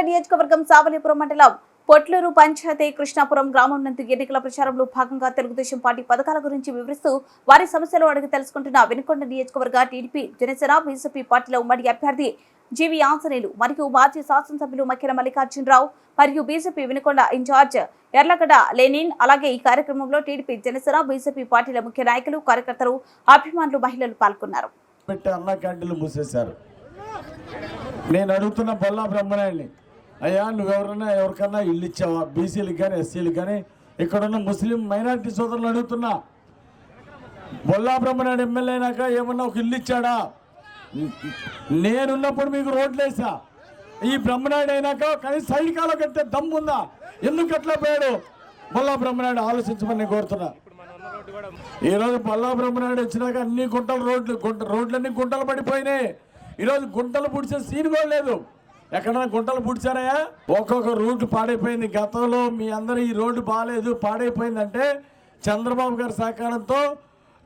నియోజకవర్గం సావలిపురం మండలం పొట్లూరు పంచాయతీ కృష్ణాపురం గ్రామం నందు ఎన్నికల ప్రచారంలో భాగంగా తెలుగుదేశం పార్టీ పథకాల గురించి వివరిస్తూ వారి సమస్యలు అడిగి తెలుసుకుంటున్న వినుకొండ నియోజకవర్గ టీడీపీ జనసేన బీజేపీ పార్టీల ఉమ్మడి అభ్యర్థి జీవి ఆంజనేయులు మరియు మాజీ శాసనసభ్యులు మక్కెన మల్లికార్జునరావు మరియు BJP Vinukonda incharge Yerlagadda Lenin అలాగే ఈ కార్యక్రమంలో టీడీపీ జనసేన బీజేపీ పార్టీల ముఖ్య నాయకులు కార్యకర్తలు అభిమానులు మహిళలు పాల్గొన్నారు. నేను అడుగుతున్న బొల్లా బ్రహ్మనాయుడిని అయ్యా నువ్వెవరన్నా ఎవరికన్నా ఇల్లు ఇచ్చావా? బీసీలకు కానీ ఎస్సీలకు కానీ ఇక్కడున్న ముస్లిం మైనారిటీ సోదరులు అడుగుతున్నా. బొల్లా బ్రహ్మనాయుడు ఎమ్మెల్యే అయినాక ఏమన్నా ఒక ఇల్లు ఇచ్చాడా? నేనున్నప్పుడు మీకు రోడ్లు వేసా. ఈ బ్రహ్మనాయుడు అయినాక కానీ సైడ్ కాలో కట్టే దమ్ము ఉందా? ఎందుకు అట్లా పోయాడు? బొల్లా బ్రహ్మనాయుడు ఆలోచించమని కోరుతున్నా. ఈ రోజు బ్రహ్మనాయుడు వచ్చినాక అన్ని గుంటలు రోడ్లు గుంట రోడ్లన్నీ గుంటలు పడిపోయినాయి. ఈరోజు గుంటలు పుడిచే సీన్ కూడా లేదు. ఎక్కడైనా గుంటలు పుడిచారయ్యా? ఒక్కొక్క రూట్ పాడైపోయింది. గతంలో మీ అందరూ ఈ రోడ్డు బాగాలేదు పాడైపోయిందంటే చంద్రబాబు గారి సహకారంతో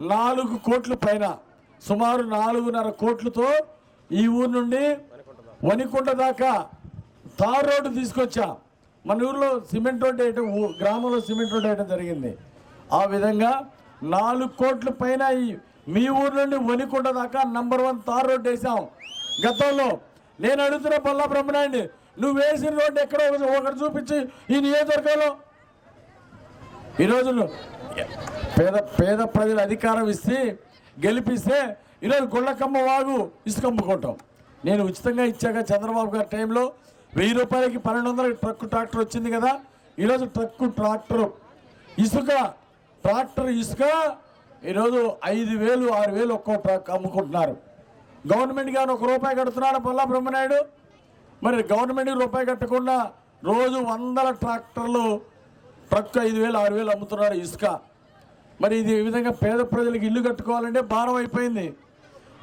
నాలుగు కోట్ల పైన సుమారు నాలుగున్నర కోట్లతో ఈ ఊరు నుండి వనికుంట దాకా తార్ రోడ్డు తీసుకొచ్చా. మన ఊర్లో సిమెంట్ రోడ్డు వేయటం గ్రామంలో సిమెంట్ రోడ్డు వేయటం జరిగింది. ఆ విధంగా నాలుగు కోట్ల పైన ఈ మీ ఊరు నుండి వనికొండ దాకా నంబర్ వన్ తార్ రోడ్డు వేసాం. గతంలో నేను అడుగుతున్న పల్లా బ్రహ్మనాయుడిని నువ్వు వేసిన రోడ్డు ఎక్కడో ఒకటి- ఒకటి చూపించి ఈ నియోజకవర్గంలో. ఈరోజు రోజులు పేద పేద ప్రజలు అధికారం ఇస్తే గెలిపిస్తే ఈరోజు గుళ్ళకమ్మ వాగు ఇసుక అమ్ముకుంటాం. నేను ఉచితంగా ఇచ్చాక చంద్రబాబు గారి టైంలో వెయ్యి రూపాయలకి పన్నెండు వందలకి ట్రక్ ట్రాక్టర్ వచ్చింది కదా ఈరోజు ట్రక్ ట్రాక్టర్. ఇసుక ట్రాక్టర్ ఇసుక ఈరోజు ఐదు వేలు ఆరు వేలు ఒక్కో ట్రక్ అమ్ముకుంటున్నారు. గవర్నమెంట్ కానీ ఒక రూపాయి కడుతున్నాడు పల్లా బ్రహ్మనాయుడు? మరి గవర్నమెంట్కి రూపాయి కట్టకుండా రోజు వందల ట్రాక్టర్లు ట్రక్ ఐదు వేలు ఆరు వేలు అమ్ముతున్నారు ఇసుక. మరి ఇది ఈ విధంగా పేద ప్రజలకు ఇల్లు కట్టుకోవాలంటే భారం అయిపోయింది.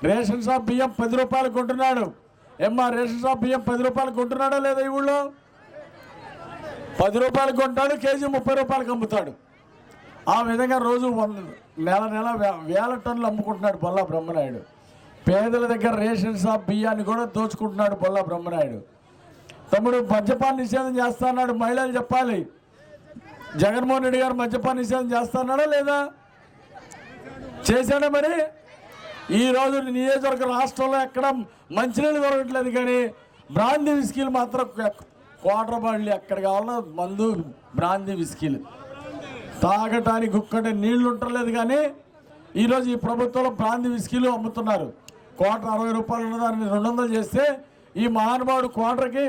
రేషన్ షాప్ బియ్యం పది రూపాయలు కొంటున్నాడు. ఏమ్మా రేషన్ షాప్ బియ్యం పది రూపాయలు కొంటున్నాడా లేదా ఈ ఊళ్ళో? పది రూపాయలు కొంటాడు కేజీ ముప్పై రూపాయలకు అమ్ముతాడు. ఆ విధంగా రోజు వంద నెల నెల వేల టన్నులు అమ్ముకుంటున్నాడు బొల్లా బ్రహ్మనాయుడు. పేదల దగ్గర రేషన్ షాప్ బియ్యాన్ని కూడా దోచుకుంటున్నాడు బొల్లా బ్రహ్మనాయుడు. తమ్ముడు మద్యపాన నిషేధం చేస్తాన్నాడు మహిళలు చెప్పాలి. జగన్మోహన్ రెడ్డి గారు మద్యపాన నిషేధం చేస్తాన్నాడా లేదా? చేశాడా మరి? ఈ రోజు నియోజకవర్గ రాష్ట్రంలో ఎక్కడ మంచినీళ్ళు దొరకట్లేదు కానీ బ్రాందీ విస్కీలు మాత్రం క్వార్టర్ బాండ్లు ఎక్కడ కావాలన్నా మందు బ్రాందీ విస్కీలు. తాగటానికి ఒక్కటే నీళ్ళు ఉండలేదు కానీ ఈరోజు ఈ ప్రభుత్వంలో బ్రాంది విస్కీలు అమ్ముతున్నారు. క్వార్టర్ అరవై రూపాయలు ఉన్నదాన్ని రెండు వందలు చేస్తే ఈ మహానుభావుడు క్వార్టర్కి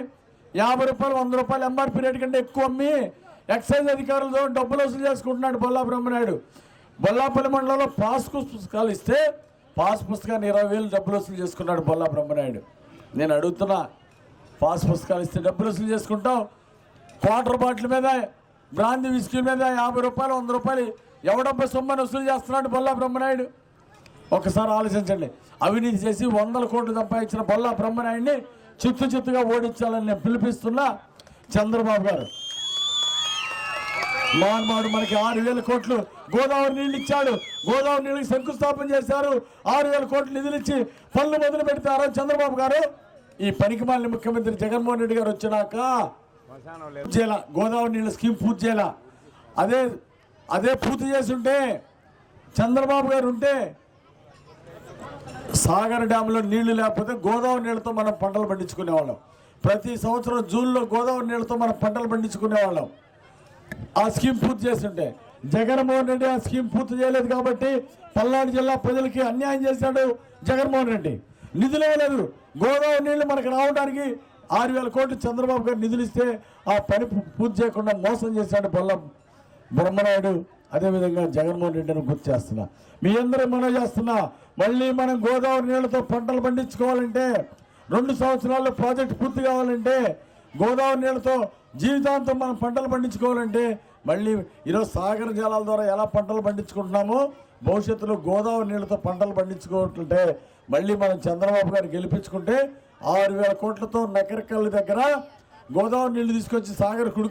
యాభై రూపాయలు వంద రూపాయలు ఎంఆర్పీ రేటు కంటే ఎక్కువ అమ్మి ఎక్సైజ్ అధికారులతో డబ్బులు వసూలు చేసుకుంటున్నాడు బొల్లా బ్రహ్మనాయుడు బొల్లాపల్లి మండలంలో పాస్ పుస్తకాలు ఇస్తే పాస్ పుస్తకాన్ని ఇరవై వేలు డబ్బులు వసూలు చేసుకున్నాడు బొల్లా బ్రహ్మనాయుడు నేను అడుగుతున్నా పాస్ పుస్తకాలు ఇస్తే డబ్బులు వసూలు చేసుకుంటాం క్వార్టర్ బాటిల్ మీద బ్రాంది విస్కీ మీద యాభై రూపాయలు వంద రూపాయలు ఎవడబ్బా సొమ్మని వసూలు చేస్తున్నాడు బొల్లా బ్రహ్మనాయుడు? ఒకసారి ఆలోచించండి. అవినీతి చేసి వందల కోట్లు సంపాదించిన బొల్లా బ్రహ్మనాయుడిని చిత్తు చిత్తుగా ఓడించాలని నేను పిలిపిస్తున్నా చంద్రబాబు గారు. మహానుభావుడు మనకి ఆరు వేల కోట్లు గోదావరి నీళ్ళు ఇచ్చాడు. గోదావరి నీళ్ళకి శంకుస్థాపన చేశారు. ఆరు వేల కోట్లు నిధులు ఇచ్చి పనులు మొదలు పెడతారు చంద్రబాబు గారు. ఈ పనికిమాలిన ముఖ్యమంత్రి జగన్మోహన్ రెడ్డి గారు వచ్చినాక చేయాల? గోదావరి నీళ్ళ స్కీమ్ పూర్తి చేయాల? అదే అదే పూర్తి చేస్తుంటే చంద్రబాబు గారు ఉంటే సాగర్ డ్యాంలో నీళ్ళు లేకపోతే గోదావరి నీళ్ళతో మనం పంటలు పండించుకునేవాళ్ళం ప్రతి సంవత్సరం జూన్లో గోదావరి నీళ్ళతో మనం పంటలు పండించుకునేవాళ్ళం ఆ స్కీమ్ పూర్తి చేస్తుంటే. జగన్మోహన్ రెడ్డి ఆ స్కీమ్ పూర్తి చేయలేదు కాబట్టి పల్నాడు జిల్లా ప్రజలకి అన్యాయం చేశాడు జగన్మోహన్ రెడ్డి. నిధులు ఇవ్వలేదు. గోదావరి నీళ్ళు మనకు రావడానికి ఆరు వేల కోట్లు చంద్రబాబు గారు నిధులు ఇస్తే ఆ పని పూర్తి చేయకుండా మోసం చేశాడు బొల్లం బ్రహ్మనాయుడు అదేవిధంగా జగన్మోహన్ రెడ్డిని గుర్తు చేస్తున్నా. మీ అందరూ మనం చేస్తున్నా మళ్ళీ మనం గోదావరి నీళ్ళతో పంటలు పండించుకోవాలంటే రెండు సంవత్సరాల్లో ప్రాజెక్ట్ పూర్తి కావాలంటే గోదావరి నీళ్ళతో జీవితాంతం మనం పంటలు పండించుకోవాలంటే మళ్ళీ ఈరోజు సాగర జలాల ద్వారా ఎలా పంటలు పండించుకుంటున్నామో భవిష్యత్తులో గోదావరి నీళ్ళతో పంటలు పండించుకుంటుంటే మళ్ళీ మనం చంద్రబాబు గారు గెలిపించుకుంటే ఆరు వేల కోట్లతో నకరికల్ దగ్గర గోదావరి నీళ్ళు తీసుకొచ్చి సాగర్ కుడి